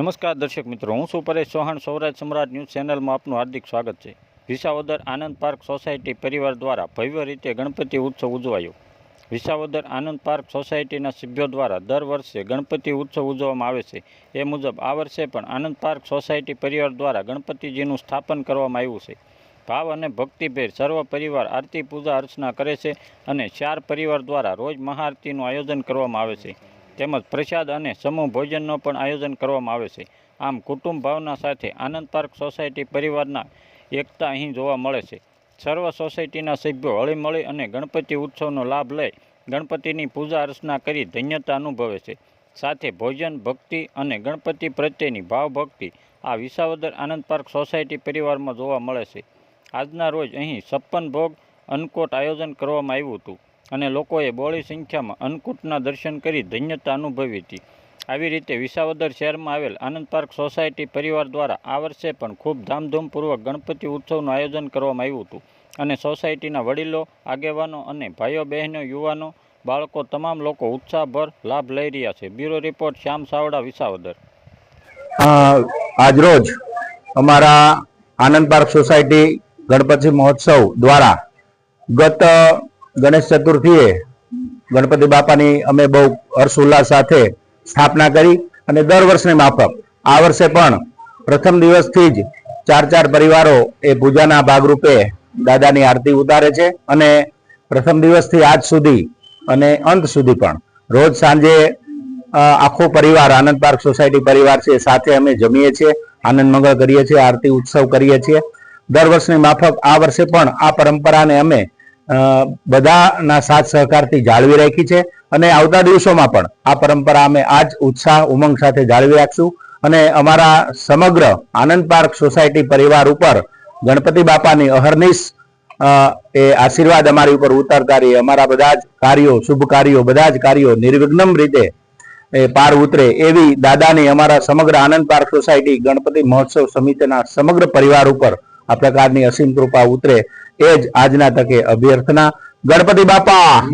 નમસ્કાર દર્શક મિત્રો, હું છું પરેશ ચૌહાણ. સૌરાજ સમ્રાટ ન્યૂઝ ચેનલમાં આપનું હાર્દિક સ્વાગત છે. વિસાવદર આનંદ પાર્ક સોસાયટી પરિવાર દ્વારા ભવ્ય રીતે ગણપતિ ઉત્સવ ઉજવાયો. વિસાવદર આનંદ પાર્ક સોસાયટીના સભ્યો દ્વારા દર વર્ષે ગણપતિ ઉત્સવ ઉજવવામાં આવે છે. એ મુજબ આ વર્ષે પણ આનંદ પાર્ક સોસાયટી પરિવાર દ્વારા ગણપતિજીનું સ્થાપન કરવામાં આવ્યું છે. ભાવ અને ભક્તિભેર સર્વ પરિવાર આરતી પૂજા અર્ચના કરે છે અને ચાર પરિવાર દ્વારા રોજ મહાઆરતીનું આયોજન કરવામાં આવે છે. તેમજ પ્રસાદ અને સમૂહ ભોજનનો પણ આયોજન કરવામાં આવે છે. આમ કુટુંબ ભાવના સાથે આનંદ પાર્ક સોસાયટી પરિવારના એકતા અહીં જોવા મળે છે. સર્વ સોસાયટીના સભ્યો હળીમળી અને ગણપતિ ઉત્સવનો લાભ લઈ ગણપતિની પૂજા અર્ચના કરી ધન્યતા અનુભવે છે. સાથે ભોજન, ભક્તિ અને ગણપતિ પ્રત્યેની ભાવભક્તિ આ વિસાવદર આનંદ પાર્ક સોસાયટી પરિવારમાં જોવા મળે છે. આજના રોજ અહીં છપ્પન ભોગ અન્નકોટ આયોજન કરવામાં આવ્યું હતું. અને લોકોએ બહોળી સંખ્યામાં અન્નકૂટના દર્શન કરી ધન્યતા અનુભવી હતી. આવી રીતે વિસાવદર શહેરમાં આવેલ આનંદ પાર્ક સોસાયટી પરિવાર દ્વારા આ વર્ષે પણ ખૂબ ધામધૂમપૂર્વક ગણપતિ ઉત્સવનું આયોજન કરવામાં આવ્યું હતું અને સોસાયટીના વડીલો, આગેવાનો અને ભાઈઓ, બહેનો, યુવાનો, બાળકો તમામ લોકો ઉત્સાહભર લાભ લઈ રહ્યા છે. Bureau report, Shyam Savda, Visavadar. આજરોજ અમારા આનંદ પાર્ક સોસાયટી ગણપતિ મહોત્સવ દ્વારા ગત ગણેશ ચતુર્થીએ ગણપતિ બાપાની અમે બહુ હર્ષ ઉલ્લાસ સાથે સ્થાપના કરી અને દર વર્ષને માફક. આ વર્ષે પણ પ્રથમ દિવસથી જ ચાર ચાર પરિવારો એ પૂજાના ભાગરૂપે દાદાની આરતી ઉતારે છે અને પ્રથમ દિવસથી આજ સુધી અને અંત સુધી પણ. રોજ સાંજે આખો પરિવાર, આનંદ પાર્ક સોસાયટી પરિવાર છે સાથે અમે જમીએ છીએ, આનંદ મંગળ કરીએ છીએ, આરતી ઉત્સવ કરીએ છીએ. દર વર્ષની માફક આ વર્ષે પણ આ પરંપરાને અમે બધાના સાથ સહકારથી જાળવી રાખી છે અને આવતા દિવસોમાં પણ આ પરંપરા અમે આ જ ઉત્સાહ, ઉમંગ સાથે જાળવી રાખશું અને અમારા સમગ્ર આનંદ પાર્ક સોસાયટી પરિવાર ઉપર ગણપતિ બાપાની અહર્નિશ એ આશીર્વાદ અમારી ઉપર ઉતરતા રહે અમારા બધા જ કાર્યો, શુભ કાર્યો, બધા જ કાર્યો નિર્વિઘ્નમ રીતે એ પાર ઉતરે એવી દાદાની અમારા સમગ્ર આનંદ પાર્ક સોસાયટી ગણપતિ મહોત્સવ સમિતિના સમગ્ર પરિવાર ઉપર આ પ્રકારની અસીમ કૃપા ઉતરે એ જ આજના તકે અભ્યર્થના. ગણપતિ બાપા.